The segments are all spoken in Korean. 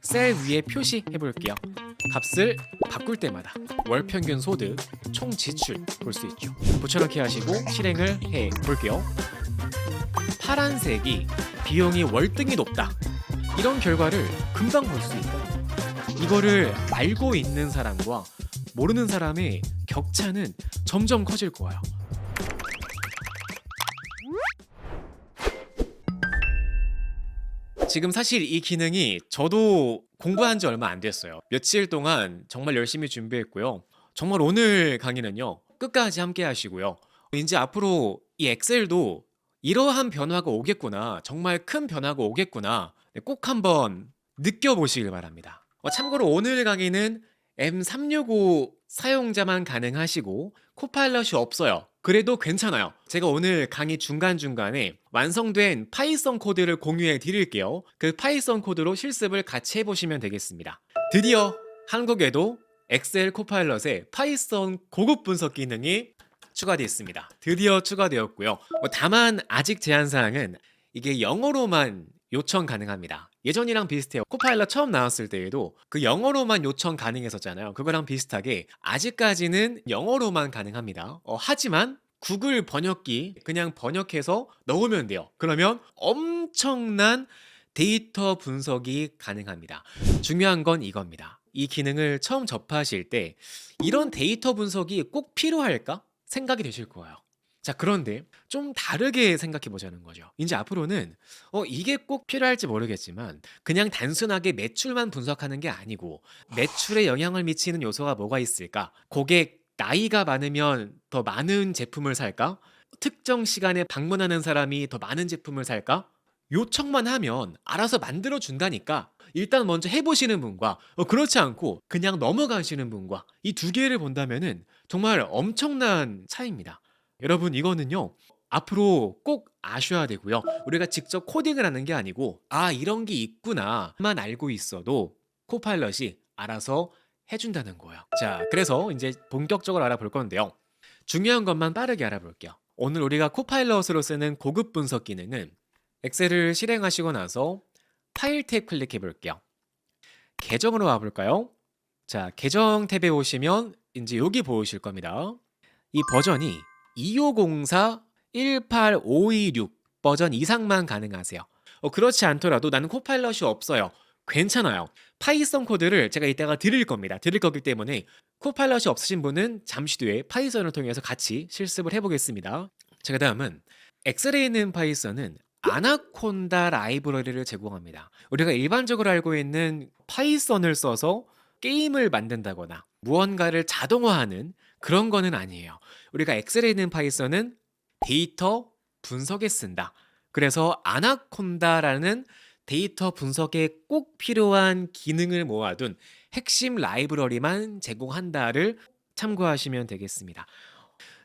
셀 위에 표시해 볼게요. 값을 바꿀 때마다 월 평균 소득, 총 지출 볼 수 있죠. 붙여넣기 하시고 실행을 해 볼게요. 파란색이 비용이 월등히 높다. 이런 결과를 금방 볼 수 있다. 이거를 알고 있는 사람과 모르는 사람의 격차는 점점 커질 거예요. 지금 사실 이 기능이 저도 공부한 지 얼마 안 됐어요. 며칠 동안 정말 열심히 준비했고요. 정말 오늘 강의는요. 끝까지 함께 하시고요. 이제 앞으로 이 엑셀도 이러한 변화가 오겠구나. 정말 큰 변화가 오겠구나. 네, 꼭 한번 느껴보시길 바랍니다. 어, 참고로 오늘 강의는 M365 사용자만 가능하시고 코파일럿이 없어요. 그래도 괜찮아요. 제가 오늘 강의 중간중간에 완성된 파이썬 코드를 공유해 드릴게요. 그 파이썬 코드로 실습을 같이 해보시면 되겠습니다. 드디어 한국에도 엑셀 코파일럿에 파이썬 고급 분석 기능이 추가되어 있습니다. 드디어 추가되었고요. 뭐 다만 아직 제한 사항은 이게 영어로만 요청 가능합니다. 예전이랑 비슷해요. 코파일럿 처음 나왔을 때에도 그 영어로만 요청 가능했었잖아요. 그거랑 비슷하게 아직까지는 영어로만 가능합니다. 어, 하지만 구글 번역기 그냥 번역해서 넣으면 돼요. 그러면 엄청난 데이터 분석이 가능합니다. 중요한 건 이겁니다. 이 기능을 처음 접하실 때 이런 데이터 분석이 꼭 필요할까 생각이 되실 거예요. 자, 그런데 좀 다르게 생각해 보자는 거죠. 이제 앞으로는 어, 이게 꼭 필요할지 모르겠지만 그냥 단순하게 매출만 분석하는 게 아니고 매출에 영향을 미치는 요소가 뭐가 있을까? 고객 나이가 많으면 더 많은 제품을 살까? 특정 시간에 방문하는 사람이 더 많은 제품을 살까? 요청만 하면 알아서 만들어 준다니까 일단 먼저 해보시는 분과 어, 그렇지 않고 그냥 넘어가시는 분과 이 두 개를 본다면은 정말 엄청난 차이입니다. 여러분 이거는요 앞으로 꼭 아셔야 되고요. 우리가 직접 코딩을 하는 게 아니고 아 이런 게 있구나만 알고 있어도 코파일럿이 알아서 해준다는 거예요. 자 그래서 이제 본격적으로 알아볼 건데요. 중요한 것만 빠르게 알아볼게요. 오늘 우리가 코파일럿으로 쓰는 고급 분석 기능은 엑셀을 실행하시고 나서 파일 탭 클릭해 볼게요. 계정으로 와 볼까요? 자, 계정 탭에 오시면 이제 여기 보이실 겁니다. 이 버전이 2504 18526 버전 이상만 가능하세요. 어, 그렇지 않더라도 나는 코파일럿이 없어요. 괜찮아요. 파이썬 코드를 제가 이따가 드릴 겁니다. 드릴 거기 때문에 코파일럿이 없으신 분은 잠시 뒤에 파이썬을 통해서 같이 실습을 해보겠습니다. 자, 그 다음은 있는 파이썬은 아나콘다 라이브러리를 제공합니다. 우리가 일반적으로 알고 있는 파이썬을 써서 게임을 만든다거나 무언가를 자동화하는 그런 거는 아니에요. 우리가 엑셀에 있는 파이썬은 데이터 분석에 쓴다. 그래서 아나콘다라는 데이터 분석에 꼭 필요한 기능을 모아둔 핵심 라이브러리만 제공한다를 참고하시면 되겠습니다.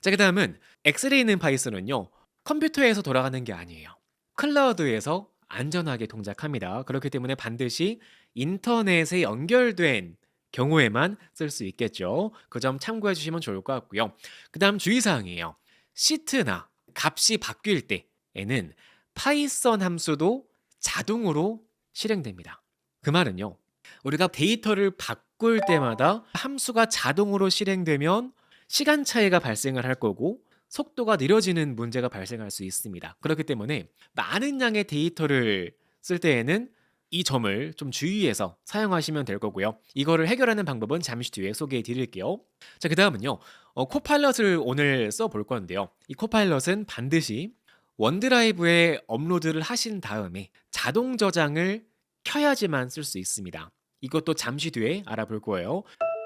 자, 그 다음은 엑셀에 있는 파이썬은요, 컴퓨터에서 돌아가는 게 아니에요. 클라우드에서 안전하게 동작합니다. 그렇기 때문에 반드시 인터넷에 연결된 경우에만 쓸 수 있겠죠. 그 점 참고해 주시면 좋을 것 같고요. 그 다음 주의사항이에요. 시트나 값이 바뀔 때에는 파이썬 함수도 자동으로 실행됩니다. 그 말은요. 우리가 데이터를 바꿀 때마다 함수가 자동으로 실행되면 시간 차이가 발생을 할 거고 속도가 느려지는 문제가 발생할 수 있습니다. 그렇기 때문에 많은 양의 데이터를 쓸 때에는 이 점을 좀 주의해서 사용하시면 될 거고요. 이거를 해결하는 방법은 잠시 뒤에 소개해 드릴게요. 자, 그 다음은요. 어, 코파일럿을 오늘 써 볼 건데요. 이 코파일럿은 반드시 원드라이브에 업로드를 하신 다음에 자동 저장을 켜야지만 쓸 수 있습니다. 이것도 잠시 뒤에 알아볼 거예요.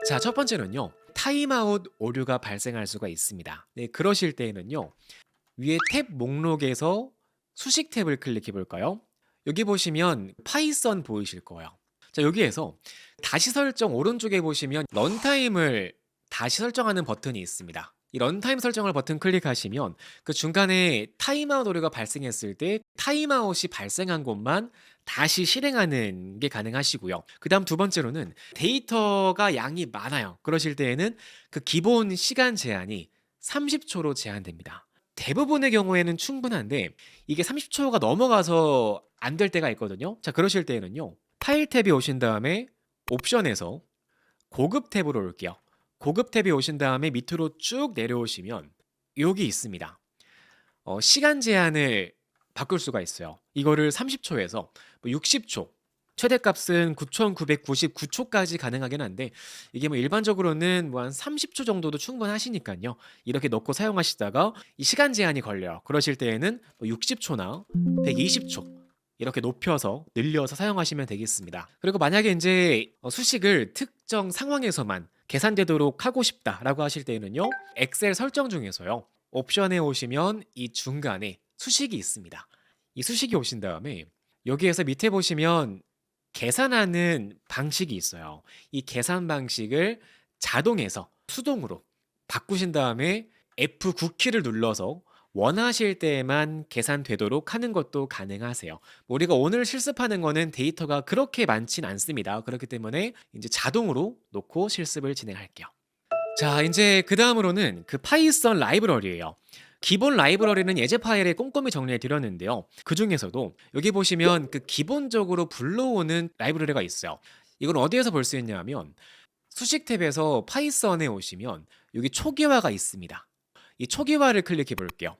자, 첫 번째는요. 타임아웃 오류가 발생할 수가 있습니다. 네, 그러실 때에는요. 위에 탭 목록에서 수식 탭을 클릭해 볼까요? 여기 보시면 파이썬 보이실 거예요. 자, 여기에서 다시 설정 오른쪽에 보시면 런타임을 다시 설정하는 버튼이 있습니다. 이 런타임 설정을 버튼 클릭하시면 그 중간에 타임아웃 오류가 발생했을 때 타임아웃이 발생한 곳만 다시 실행하는 게 가능하시고요. 그 다음 두 번째로는 데이터가 양이 많아요. 그러실 때에는 그 기본 시간 제한이 30초로 제한됩니다. 대부분의 경우에는 충분한데 이게 30초가 넘어가서 안 될 때가 있거든요. 자, 그러실 때에는요. 파일 탭에 오신 다음에 옵션에서 고급 탭으로 올게요. 고급 탭에 오신 다음에 밑으로 쭉 내려오시면 여기 있습니다. 어, 시간 제한을 바꿀 수가 있어요. 이거를 30초에서 60초, 최대값은 9,999초까지 가능하긴 한데 이게 뭐 일반적으로는 뭐 한 30초 정도도 충분하시니까요. 이렇게 넣고 사용하시다가 이 시간 제한이 걸려요. 그러실 때에는 뭐 60초나 120초 이렇게 높여서 늘려서 사용하시면 되겠습니다. 그리고 만약에 이제 어, 수식을 특정 상황에서만 계산되도록 하고 싶다라고 하실 때는요. 엑셀 설정 중에서요. 옵션에 오시면 이 중간에 수식이 있습니다. 이 수식이 오신 다음에 여기에서 밑에 보시면 계산하는 방식이 있어요. 이 계산 방식을 자동에서 수동으로 바꾸신 다음에 F9키를 눌러서 원하실 때에만 계산되도록 하는 것도 가능하세요. 뭐 우리가 오늘 실습하는 거는 데이터가 그렇게 많진 않습니다. 그렇기 때문에 이제 자동으로 놓고 실습을 진행할게요. 자, 이제 그 다음으로는 그 파이썬 라이브러리예요. 기본 라이브러리는 예제 파일에 꼼꼼히 정리해 드렸는데요. 그 중에서도 여기 보시면 그 기본적으로 불러오는 라이브러리가 있어요. 이건 어디에서 볼 수 있냐면 수식 탭에서 파이썬에 오시면 여기 초기화가 있습니다. 이 초기화를 클릭해 볼게요.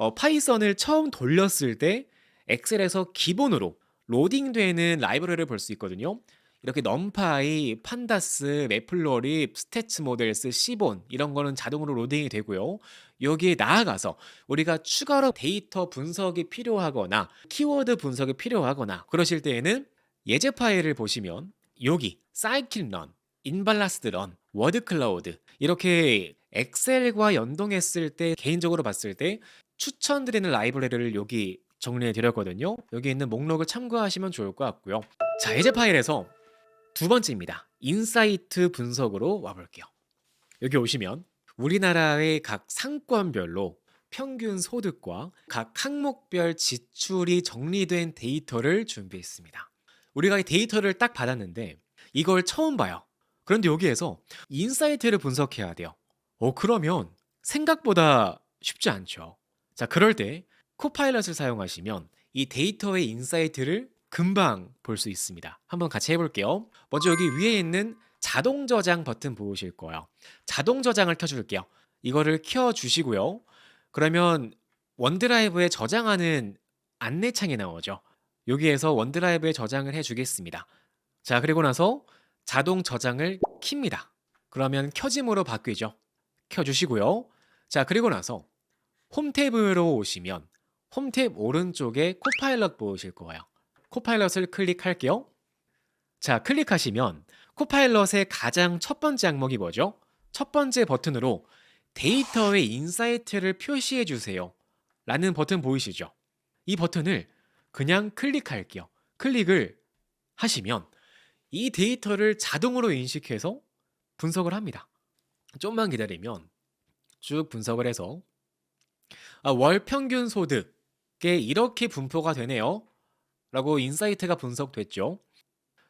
어, 파이썬을 처음 돌렸을 때 엑셀에서 기본으로 로딩되는 라이브러리를 볼 수 있거든요. 이렇게 넘파이, 판다스, 매플러립, 스태츠 모델스, 시본 이런 거는 자동으로 로딩이 되고요. 여기에 나아가서 우리가 추가로 데이터 분석이 필요하거나 키워드 분석이 필요하거나 그러실 때에는 예제 파일을 보시면 여기 사이클 런, 인발라스드 런, 워드 클라우드 이렇게 엑셀과 연동했을 때 개인적으로 봤을 때 추천드리는 라이브러리를 여기 정리해 드렸거든요. 여기 있는 목록을 참고하시면 좋을 것 같고요. 자, 예제 파일에서 두 번째입니다. 인사이트 분석으로 와볼게요. 여기 오시면 우리나라의 각 상권별로 평균 소득과 각 항목별 지출이 정리된 데이터를 준비했습니다. 우리가 이 데이터를 딱 받았는데 이걸 처음 봐요. 그런데 여기에서 인사이트를 분석해야 돼요. 어, 그러면 생각보다 쉽지 않죠. 자, 그럴 때 코파일럿을 사용하시면 이 데이터의 인사이트를 금방 볼 수 있습니다. 한번 같이 해볼게요. 먼저 여기 위에 있는 자동 저장 버튼 보실 거예요. 자동 저장을 켜줄게요. 이거를 켜주시고요. 그러면 원드라이브에 저장하는 안내창이 나오죠. 여기에서 원드라이브에 저장을 해주겠습니다. 자, 그리고 나서 자동 저장을 킵니다. 그러면 켜짐으로 바뀌죠. 켜주시고요. 자, 그리고 나서 홈 탭으로 오시면 홈탭 오른쪽에 코파일럿 보이실 거예요. 코파일럿을 클릭할게요. 자, 클릭하시면 코파일럿의 가장 첫 번째 항목이 뭐죠? 첫 번째 버튼으로 데이터의 인사이트를 표시해 주세요. 라는 버튼 보이시죠? 이 버튼을 그냥 클릭할게요. 클릭을 하시면 이 데이터를 자동으로 인식해서 분석을 합니다. 좀만 기다리면 쭉 분석을 해서 아, 월 평균 소득에 이렇게 분포가 되네요. 라고 인사이트가 분석됐죠.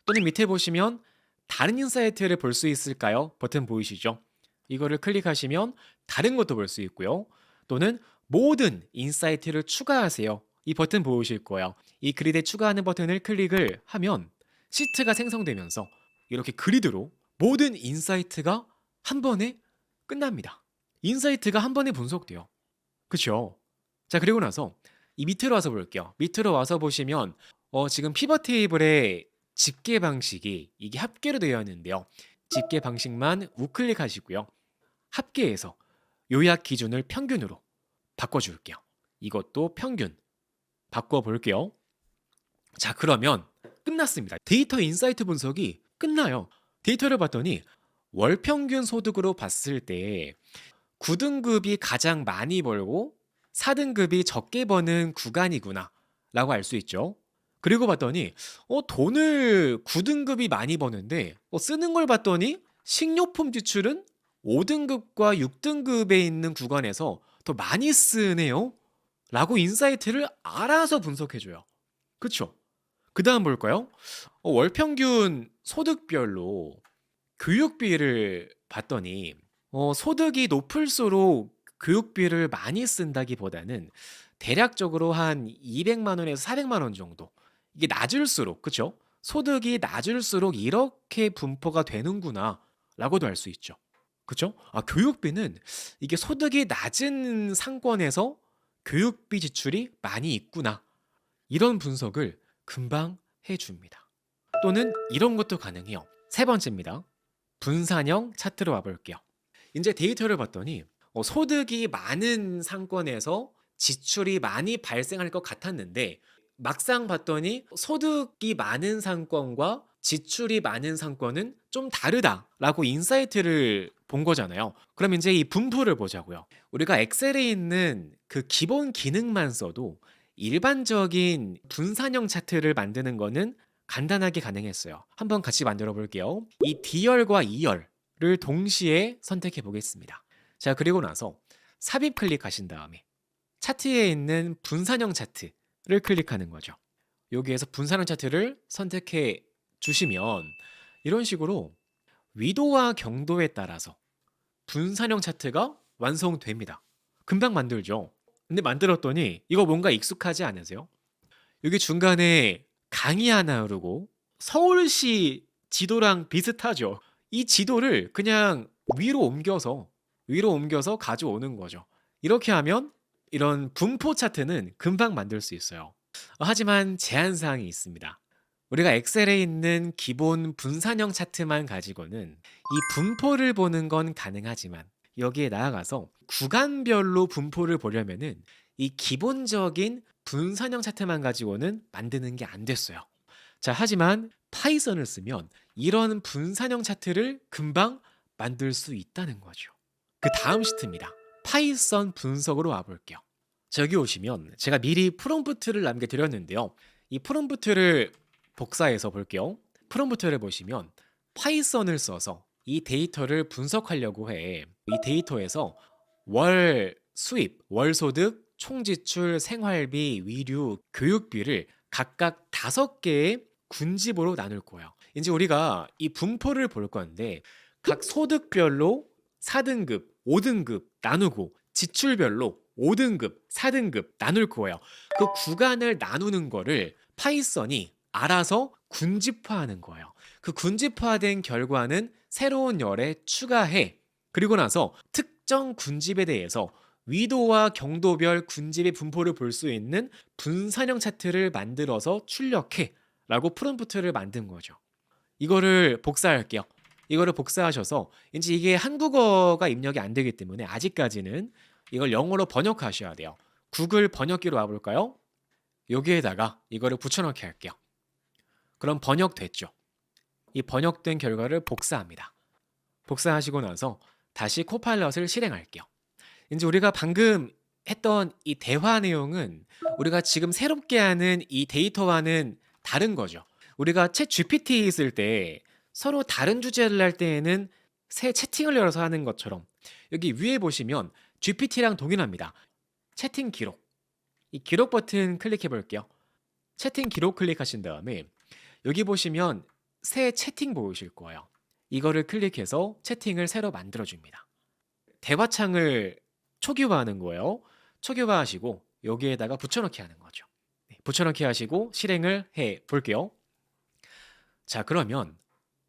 또는 밑에 보시면 다른 인사이트를 볼 수 있을까요? 버튼 보이시죠? 이거를 클릭하시면 다른 것도 볼 수 있고요. 또는 모든 인사이트를 추가하세요. 이 버튼 보이실 거예요. 이 그리드에 추가하는 버튼을 클릭을 하면 시트가 생성되면서 이렇게 그리드로 모든 인사이트가 한 번에 끝납니다. 인사이트가 한 번에 분석돼요. 그쵸? 자, 그리고 나서 이 밑으로 와서 볼게요. 밑으로 와서 보시면 어, 지금 피벗 테이블의 집계 방식이 이게 합계로 되어 있는데요. 집계 방식만 우클릭 하시고요. 합계에서 요약 기준을 평균으로 바꿔줄게요. 이것도 평균 바꿔볼게요. 자, 그러면 끝났습니다. 데이터 인사이트 분석이 끝나요. 데이터를 봤더니 월 평균 소득으로 봤을 때 9등급이 가장 많이 벌고 4등급이 적게 버는 구간이구나 라고 알 수 있죠. 그리고 봤더니 어, 돈을 9등급이 많이 버는데 어, 쓰는 걸 봤더니 식료품 지출은 5등급과 6등급에 있는 구간에서 더 많이 쓰네요. 라고 인사이트를 알아서 분석해줘요. 그쵸? 그 다음 볼까요? 어, 월 평균 소득별로 교육비를 봤더니 어, 소득이 높을수록 교육비를 많이 쓴다기보다는 대략적으로 한 200만 원에서 400만 원 정도 이게 낮을수록 그쵸? 소득이 낮을수록 이렇게 분포가 되는구나라고도 알 수 있죠. 그죠? 아, 교육비는 이게 소득이 낮은 상권에서 교육비 지출이 많이 있구나. 이런 분석을 금방 해줍니다. 또는 이런 것도 가능해요. 세 번째입니다. 분산형 차트로 와볼게요. 이제 데이터를 봤더니 어, 소득이 많은 상권에서 지출이 많이 발생할 것 같았는데 막상 봤더니 소득이 많은 상권과 지출이 많은 상권은 좀 다르다라고 인사이트를 본 거잖아요. 그럼 이제 이 분포를 보자고요. 우리가 엑셀에 있는 그 기본 기능만 써도 일반적인 분산형 차트를 만드는 거는 간단하게 가능했어요. 한번 같이 만들어 볼게요. 이 D열과 E열 을 동시에 선택해 보겠습니다. 자, 그리고 나서 삽입 클릭하신 다음에 차트에 있는 분산형 차트를 클릭하는 거죠. 여기에서 분산형 차트를 선택해 주시면 이런 식으로 위도와 경도에 따라서 분산형 차트가 완성됩니다. 금방 만들죠. 근데 만들었더니 이거 뭔가 익숙하지 않으세요? 여기 중간에 강이 하나 흐르고 서울시 지도랑 비슷하죠. 이 지도를 그냥 위로 옮겨서 위로 옮겨서 가져오는 거죠. 이렇게 하면 이런 분포 차트는 금방 만들 수 있어요. 하지만 제한 사항이 있습니다. 우리가 엑셀에 있는 기본 분산형 차트만 가지고는 이 분포를 보는 건 가능하지만 여기에 나아가서 구간별로 분포를 보려면은 이 기본적인 분산형 차트만 가지고는 만드는 게 안 됐어요. 자, 하지만 파이썬을 쓰면 이런 분산형 차트를 금방 만들 수 있다는 거죠. 그 다음 시트입니다. 파이썬 분석으로 와볼게요. 자, 여기 오시면 제가 미리 프롬프트를 남겨드렸는데요. 이 프롬프트를 복사해서 볼게요. 프롬프트를 보시면 파이썬을 써서 이 데이터를 분석하려고 해. 이 데이터에서 월 수입, 월 소득, 총 지출, 생활비, 위류, 교육비를 각각 다섯 개의 군집으로 나눌 거예요. 이제 우리가 이 분포를 볼 건데 각 소득별로 4등급, 5등급 나누고 지출별로 5등급, 4등급 나눌 거예요. 그 구간을 나누는 거를 파이썬이 알아서 군집화하는 거예요. 그 군집화된 결과는 새로운 열에 추가해. 그리고 나서 특정 군집에 대해서 위도와 경도별 군집의 분포를 볼 수 있는 분산형 차트를 만들어서 출력해. 라고 프롬프트를 만든 거죠. 이거를 복사할게요. 이거를 복사하셔서 이제 이게 한국어가 입력이 안 되기 때문에 아직까지는 이걸 영어로 번역하셔야 돼요. 구글 번역기로 와볼까요? 여기에다가 이거를 붙여넣기 할게요. 그럼 번역됐죠. 이 번역된 결과를 복사합니다. 복사하시고 나서 다시 코파일럿을 실행할게요. 이제 우리가 방금 했던 이 대화 내용은 우리가 지금 새롭게 하는 이 데이터와는 다른 거죠. 우리가 챗 GPT 쓸때 서로 다른 주제를 할 때에는 새 채팅을 열어서 하는 것처럼 여기 위에 보시면 GPT랑 동일합니다. 채팅 기록. 이 기록 버튼 클릭해 볼게요. 채팅 기록 클릭하신 다음에 여기 보시면 새 채팅 보이실 거예요. 이거를 클릭해서 채팅을 새로 만들어 줍니다. 대화창을 초기화하는 거예요. 초기화하시고 여기에다가 붙여넣기 하는 거죠. 네, 붙여넣기 하시고 실행을 해 볼게요. 자, 그러면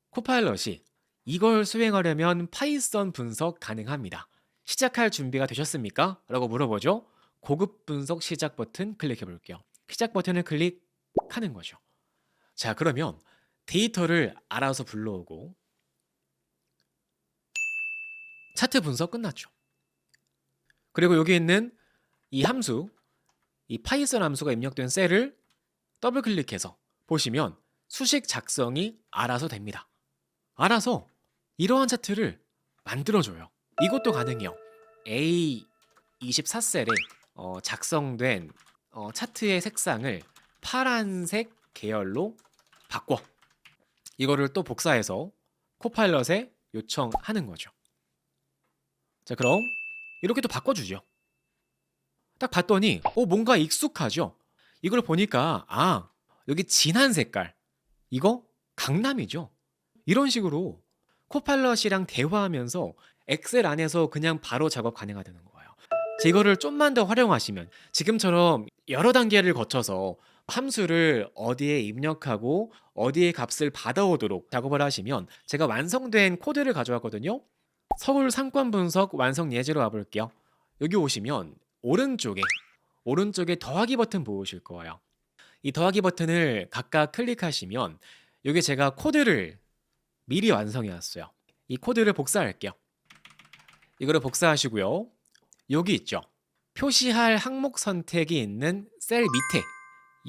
코파일럿이 이걸 수행하려면 파이썬 분석 가능합니다. 시작할 준비가 되셨습니까? 라고 물어보죠. 고급 분석 시작 버튼 클릭해 볼게요. 시작 버튼을 클릭하는 거죠. 자, 그러면 데이터를 알아서 불러오고 차트 분석 끝났죠. 그리고 여기 있는 이 함수, 이 파이썬 함수가 입력된 셀을 더블 클릭해서 보시면 수식 작성이 알아서 됩니다. 알아서 이러한 차트를 만들어줘요. 이것도 가능해요. A24셀에 어, 작성된 어, 차트의 색상을 파란색 계열로 바꿔. 이거를 또 복사해서 코파일럿에 요청하는 거죠. 자, 그럼 이렇게 또 바꿔주죠. 딱 봤더니, 어, 뭔가 익숙하죠? 이걸 보니까, 아, 여기 진한 색깔. 이거 강남이죠? 이런 식으로 코파일럿이랑 대화하면서 엑셀 안에서 그냥 바로 작업 가능하다는 거예요. 자, 이거를 좀만 더 활용하시면 지금처럼 여러 단계를 거쳐서 함수를 어디에 입력하고 어디에 값을 받아오도록 작업을 하시면 제가 완성된 코드를 가져왔거든요. 서울 상권 분석 완성 예제로 와볼게요. 여기 오시면 오른쪽에 오른쪽에 더하기 버튼 보이실 거예요. 이 더하기 버튼을 각각 클릭하시면 여기 제가 코드를 미리 완성해 왔어요. 이 코드를 복사할게요. 이거를 복사하시고요. 여기 있죠. 표시할 항목 선택이 있는 셀 밑에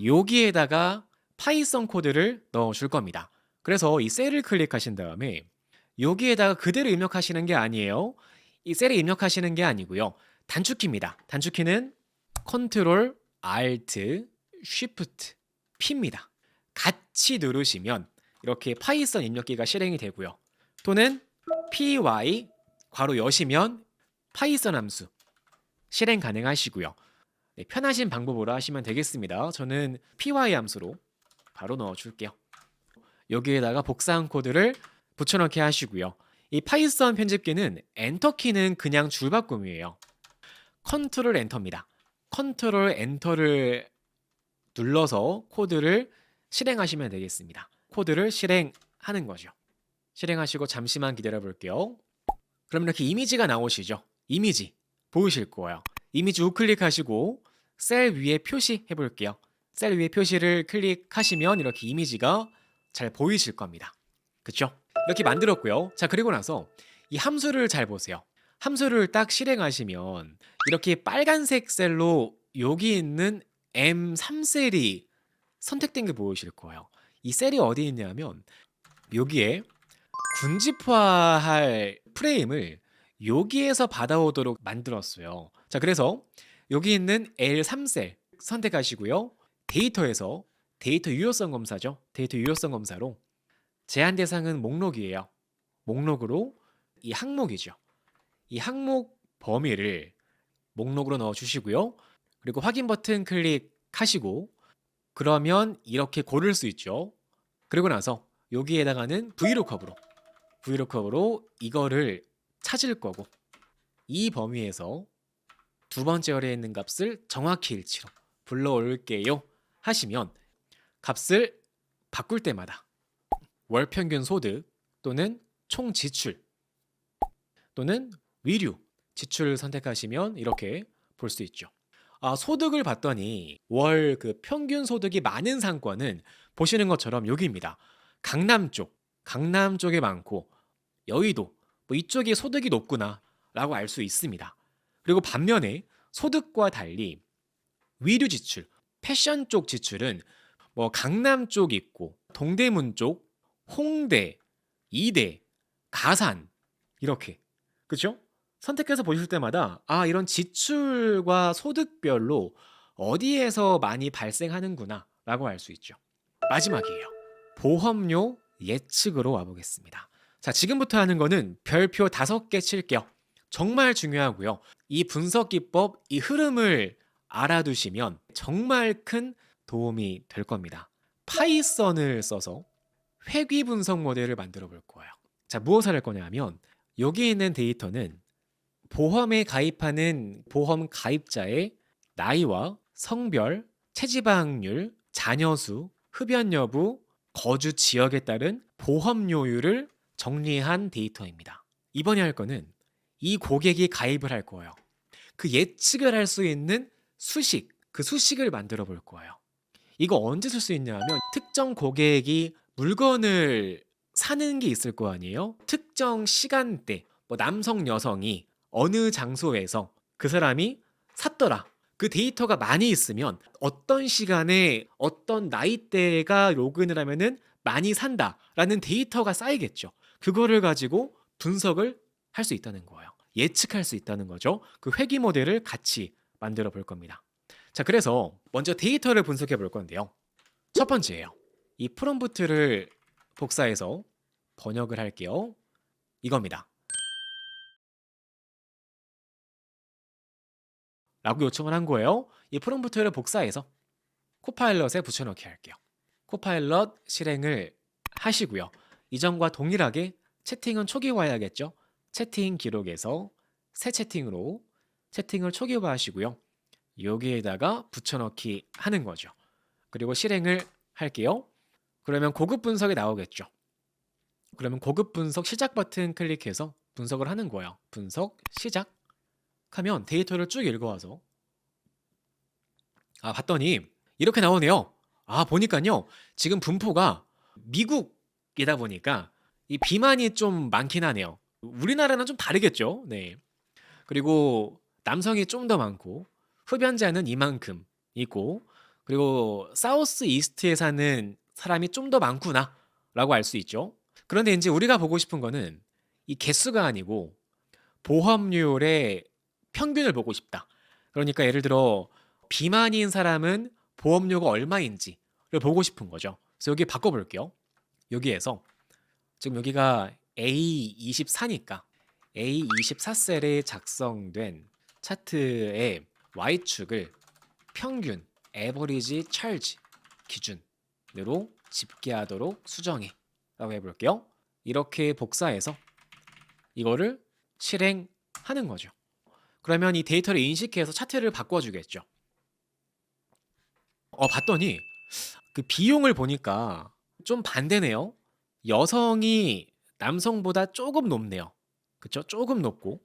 여기에다가 파이썬 코드를 넣어 줄 겁니다. 그래서 이 셀을 클릭하신 다음에 여기에다가 그대로 입력하시는 게 아니에요. 이 셀에 입력하시는 게 아니고요. 단축키입니다. 단축키는 컨트롤 알트 쉬프트 P입니다. 같이 누르시면 이렇게 파이썬 입력기가 실행이 되고요. 또는 py 괄호 여시면 파이썬 함수 실행 가능하시고요. 네, 편하신 방법으로 하시면 되겠습니다. 저는 py 함수로 바로 넣어 줄게요. 여기에다가 복사한 코드를 붙여넣기 하시고요. 이 파이썬 편집기는 엔터 키는 그냥 줄바꿈이에요. 컨트롤 엔터입니다. 컨트롤 엔터를 눌러서 코드를 실행하시면 되겠습니다. 코드를 실행하는 거죠. 실행하시고 잠시만 기다려 볼게요. 그럼 이렇게 이미지가 나오시죠? 이미지 보이실 거예요. 이미지 우클릭하시고 셀 위에 표시해 볼게요. 셀 위에 표시를 클릭하시면 이렇게 이미지가 잘 보이실 겁니다. 그쵸? 이렇게 만들었고요. 자, 그리고 나서 이 함수를 잘 보세요. 함수를 딱 실행하시면 이렇게 빨간색 셀로 여기 있는 M3셀이 선택된 게 보이실 거예요. 이 셀이 어디 있냐면 여기에 군집화할 프레임을 여기에서 받아오도록 만들었어요. 자, 그래서 여기 있는 L3셀 선택하시고요. 데이터에서 데이터 유효성 검사죠. 데이터 유효성 검사로 제한 대상은 목록이에요. 목록으로 이 항목이죠. 이 항목 범위를 목록으로 넣어 주시고요. 그리고 확인 버튼 클릭하시고 그러면 이렇게 고를 수 있죠. 그리고 나서 여기에다가는 브이로컵으로 브이로컵으로 이거를 찾을 거고 이 범위에서 두 번째 어뢰에 있는 값을 정확히 일치로 불러올게요 하시면 값을 바꿀 때마다 월 평균 소득 또는 총 지출 또는 위류 지출을 선택하시면 이렇게 볼 수 있죠. 아, 소득을 봤더니 월 그 평균 소득이 많은 상권은 보시는 것처럼 여기입니다. 강남 쪽, 강남 쪽에 많고 여의도 뭐 이쪽이 소득이 높구나라고 알 수 있습니다. 그리고 반면에 소득과 달리 위류 지출, 패션 쪽 지출은 뭐 강남 쪽 있고 동대문 쪽, 홍대, 이대, 가산 이렇게 그렇죠? 선택해서 보실 때마다 아 이런 지출과 소득별로 어디에서 많이 발생하는구나라고 알 수 있죠. 마지막이에요. 보험료 예측으로 와보겠습니다. 자 지금부터 하는 거는 별표 다섯 개 칠게요. 정말 중요하고요. 이 분석 기법, 이 흐름을 알아두시면 정말 큰 도움이 될 겁니다. 파이썬을 써서 회귀 분석 모델을 만들어 볼 거예요. 자, 무엇을 할 거냐면 여기 있는 데이터는 보험에 가입하는 보험 가입자의 나이와 성별, 체지방률, 자녀 수, 흡연 여부, 거주 지역에 따른 보험료율을 정리한 데이터입니다. 이번에 할 거는 이 고객이 가입을 할 거예요. 그 예측을 할 수 있는 수식, 그 수식을 만들어 볼 거예요. 이거 언제 쓸 수 있냐면 특정 고객이 물건을 사는 게 있을 거 아니에요? 특정 시간대, 뭐 남성, 여성이 어느 장소에서 그 사람이 샀더라. 그 데이터가 많이 있으면 어떤 시간에 어떤 나이대가 로그인을 하면은 많이 산다라는 데이터가 쌓이겠죠. 그거를 가지고 분석을 할 수 있다는 거예요. 예측할 수 있다는 거죠. 그 회귀 모델을 같이 만들어 볼 겁니다. 자, 그래서 먼저 데이터를 분석해 볼 건데요. 첫 번째예요. 이 프롬프트를 복사해서 번역을 할게요. 이겁니다. 라고 요청을 한 거예요. 이 프롬프트를 복사해서 코파일럿에 붙여넣기 할게요. 코파일럿 실행을 하시고요. 이전과 동일하게 채팅은 초기화해야겠죠. 채팅 기록에서 새 채팅으로 채팅을 초기화하시고요. 여기에다가 붙여넣기 하는 거죠. 그리고 실행을 할게요. 그러면 고급 분석이 나오겠죠. 그러면 고급 분석 시작 버튼 클릭해서 분석을 하는 거예요. 분석 시작 하면 데이터를 쭉 읽어와서 아 봤더니 이렇게 나오네요. 아 보니까요 지금 분포가 미국이다 보니까 이 비만이 좀 많긴 하네요. 우리나라는 좀 다르겠죠. 네. 그리고 남성이 좀 더 많고 흡연자는 이만큼 있고 그리고 사우스 이스트에 사는 사람이 좀 더 많구나라고 알 수 있죠. 그런데 이제 우리가 보고 싶은 거는 이 개수가 아니고 보험료율의 평균을 보고 싶다. 그러니까 예를 들어 비만인 사람은 보험료가 얼마인지를 보고 싶은 거죠. 그래서 여기 바꿔볼게요. 여기에서 지금 여기가 A24니까 A24셀에 작성된 차트의 Y축을 평균 에버리지 찰지 기준으로 집계하도록 수정해 라고 해볼게요. 이렇게 복사해서 이거를 실행하는 거죠. 그러면 이 데이터를 인식해서 차트를 바꿔주겠죠. 어, 봤더니 그 비용을 보니까 좀 반대네요. 여성이 남성보다 조금 높네요. 그쵸? 조금 높고.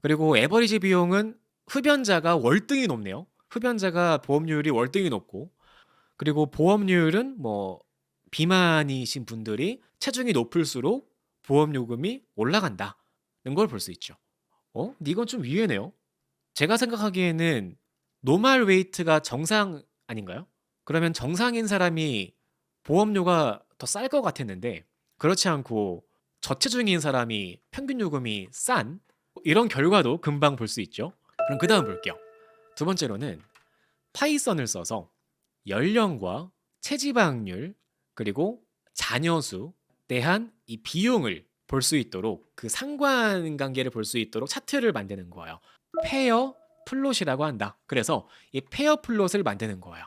그리고 에버리지 비용은 흡연자가 월등히 높네요. 흡연자가 보험료율이 월등히 높고. 그리고 보험료율은 뭐 비만이신 분들이 체중이 높을수록 보험요금이 올라간다는 걸 볼 수 있죠. 어? 근데 이건 좀 의외네요. 제가 생각하기에는 노멀 웨이트가 정상 아닌가요? 그러면 정상인 사람이 보험료가 더 쌀 것 같았는데 그렇지 않고 저체중인 사람이 평균 요금이 싼 이런 결과도 금방 볼 수 있죠. 그럼 그 다음 볼게요. 두 번째로는 파이썬을 써서 연령과 체지방률 그리고 자녀수 대한 이 비용을 볼 수 있도록 그 상관 관계를 볼 수 있도록 차트를 만드는 거예요. 페어 플롯이라고 한다. 그래서 이 페어 플롯을 만드는 거예요.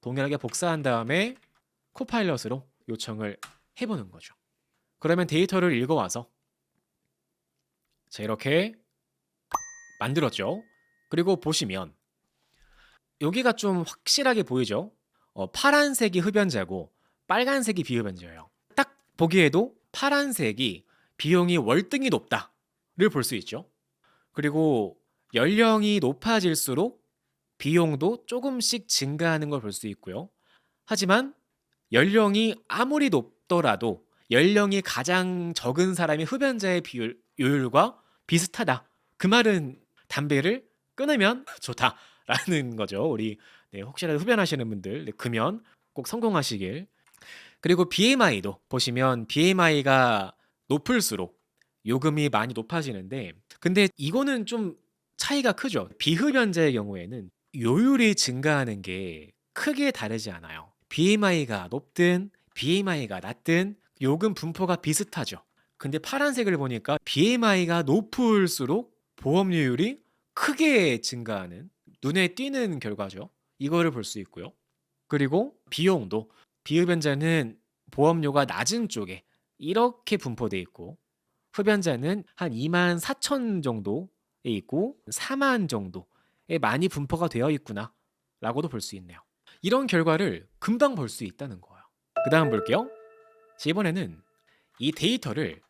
동일하게 복사한 다음에 코파일럿으로 요청을 해보는 거죠. 그러면 데이터를 읽어와서 자 이렇게 만들었죠. 그리고 보시면 여기가 좀 확실하게 보이죠. 어, 파란색이 흡연자고 빨간색이 비흡연자예요. 딱 보기에도 파란색이 비용이 월등히 높다를 볼 수 있죠. 그리고 연령이 높아질수록 비용도 조금씩 증가하는 걸 볼 수 있고요. 하지만 연령이 아무리 높더라도 연령이 가장 적은 사람이 흡연자의 비율, 요율과 비슷하다. 그 말은 담배를 끊으면 좋다라는 거죠. 우리 네, 혹시라도 흡연하시는 분들 네, 금연 꼭 성공하시길. 그리고 BMI도 보시면 BMI가 높을수록 요금이 많이 높아지는데 근데 이거는 좀 차이가 크죠. 비흡연자의 경우에는 요율이 증가하는 게 크게 다르지 않아요. BMI가 높든 BMI가 낮든 요금 분포가 비슷하죠. 근데 파란색을 보니까 BMI가 높을수록 보험료율이 크게 증가하는 눈에 띄는 결과죠. 이거를 볼 수 있고요. 그리고 비용도 비흡연자는 보험료가 낮은 쪽에 이렇게 분포돼 있고 흡연자는 한 2만 4천 정도에 있고 4만 정도에 많이 분포가 되어 있구나 라고도 볼 수 있네요. 이런 결과를 금방 볼 수 있다는 거예요. 그 다음 볼게요. 자, 이번에는 이 데이터를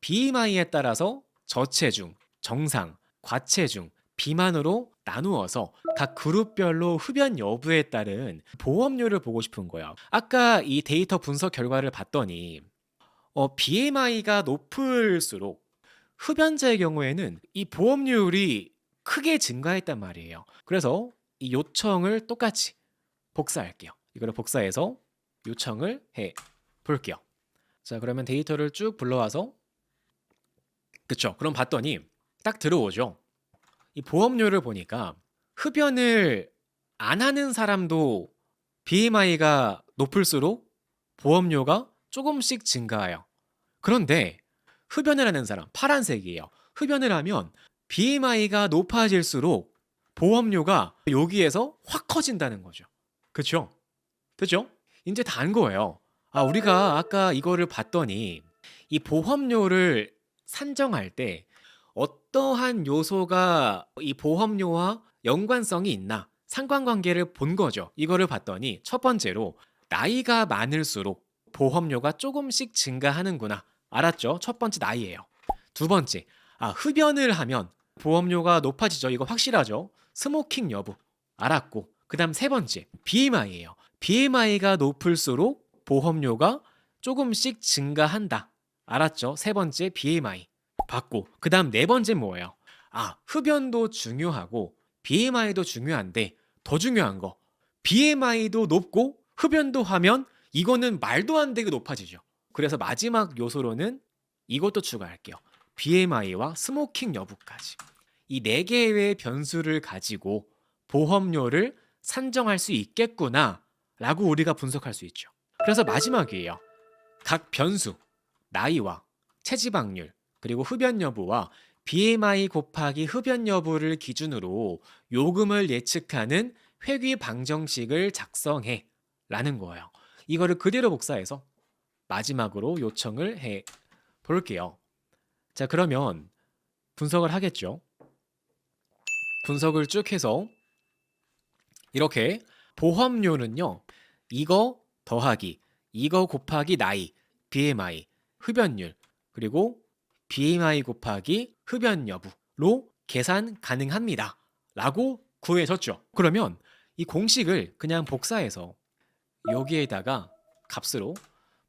BMI에 따라서 저체중, 정상, 과체중, 비만으로 나누어서 각 그룹별로 흡연 여부에 따른 보험료를 보고 싶은 거예요. 아까 이 데이터 분석 결과를 봤더니 어, BMI가 높을수록 흡연자의 경우에는 이 보험료율이 크게 증가했단 말이에요. 그래서 이 요청을 똑같이 복사할게요. 이거를 복사해서 요청을 해 볼게요. 자, 그러면 데이터를 쭉 불러와서 그쵸? 그럼 봤더니 딱 들어오죠. 이 보험료를 보니까 흡연을 안 하는 사람도 BMI가 높을수록 보험료가 조금씩 증가해요. 그런데 흡연을 하는 사람 파란색이에요. 흡연을 하면 BMI가 높아질수록 보험료가 여기에서 확 커진다는 거죠. 그쵸? 그죠? 이제 다 안 거예요. 아, 우리가 아까 이거를 봤더니 이 보험료를 산정할 때 어떠한 요소가 이 보험료와 연관성이 있나 상관관계를 본 거죠. 이거를 봤더니 첫 번째로 나이가 많을수록 보험료가 조금씩 증가하는구나. 알았죠? 첫 번째 나이예요. 두 번째, 아 흡연을 하면 보험료가 높아지죠. 이거 확실하죠? 스모킹 여부 알았고 그 다음 세 번째 BMI예요. BMI가 높을수록 보험료가 조금씩 증가한다. 알았죠? 세 번째 BMI 받고 그 다음 네 번째 뭐예요? 아 흡연도 중요하고 BMI도 중요한데 더 중요한 거 BMI도 높고 흡연도 하면 이거는 말도 안 되게 높아지죠. 그래서 마지막 요소로는 이것도 추가할게요. BMI와 스모킹 여부까지. 이 네 개의 변수를 가지고 보험료를 산정할 수 있겠구나 라고 우리가 분석할 수 있죠. 그래서 마지막이에요. 각 변수, 나이와 체지방률, 그리고 흡연 여부와 BMI 곱하기 흡연 여부를 기준으로 요금을 예측하는 회귀 방정식을 작성해 라는 거예요. 이거를 그대로 복사해서 마지막으로 요청을 해 볼게요. 자, 그러면 분석을 하겠죠. 분석을 쭉 해서 이렇게 보험료는요. 이거 더하기 이거 곱하기 나이, BMI, 흡연율, 그리고 BMI 곱하기 흡연 여부로 계산 가능합니다. 라고 구해졌죠. 그러면 이 공식을 그냥 복사해서 여기에다가 값으로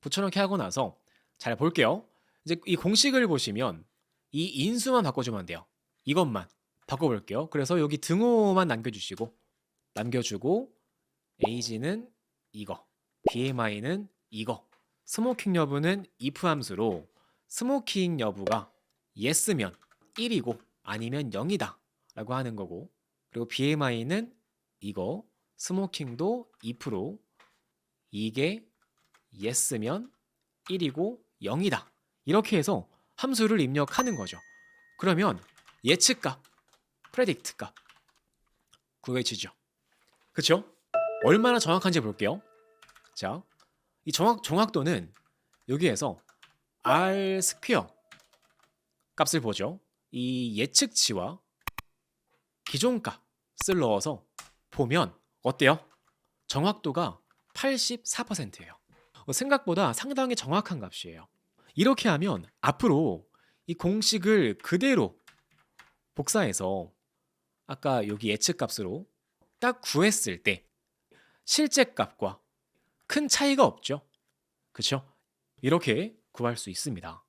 붙여넣기 하고 나서 잘 볼게요. 이제 이 공식을 보시면 이 인수만 바꿔주면 돼요. 이것만 바꿔볼게요. 그래서 여기 등호만 남겨주시고 남겨주고 에이지는 이거, BMI는 이거, 스모킹 여부는 if 함수로 스모킹 여부가 yes면 1이고 아니면 0이다 라고 하는 거고 그리고 BMI는 이거 스모킹도 2% 이게 yes면 1이고 0이다 이렇게 해서 함수를 입력하는 거죠. 그러면 예측값 프레딕트 값 구해지죠. 그쵸? 얼마나 정확한지 볼게요. 자, 이 정확, 정확도는 여기에서 R 스퀘어 값을 보죠. 이 예측치와 기존 값을 넣어서 보면 어때요? 정확도가 84%예요. 생각보다 상당히 정확한 값이에요. 이렇게 하면 앞으로 이 공식을 그대로 복사해서 아까 여기 예측 값으로 딱 구했을 때 실제 값과 큰 차이가 없죠. 그쵸? 이렇게 구할 수 있습니다.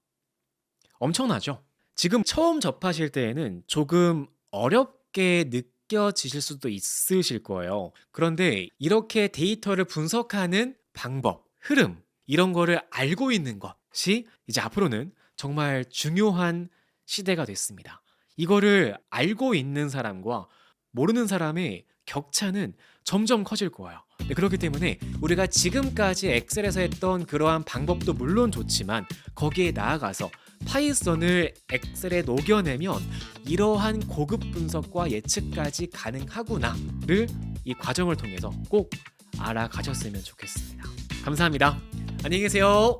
엄청나죠? 지금 처음 접하실 때에는 조금 어렵게 느껴지실 수도 있으실 거예요. 그런데 이렇게 데이터를 분석하는 방법, 흐름, 이런 거를 알고 있는 것이 이제 앞으로는 정말 중요한 시대가 됐습니다. 이거를 알고 있는 사람과 모르는 사람의 격차는 점점 커질 거예요. 네, 그렇기 때문에 우리가 지금까지 엑셀에서 했던 그러한 방법도 물론 좋지만 거기에 나아가서 파이썬을 엑셀에 녹여내면 이러한 고급 분석과 예측까지 가능하구나를 이 과정을 통해서 꼭 알아가셨으면 좋겠습니다. 감사합니다. 안녕히 계세요.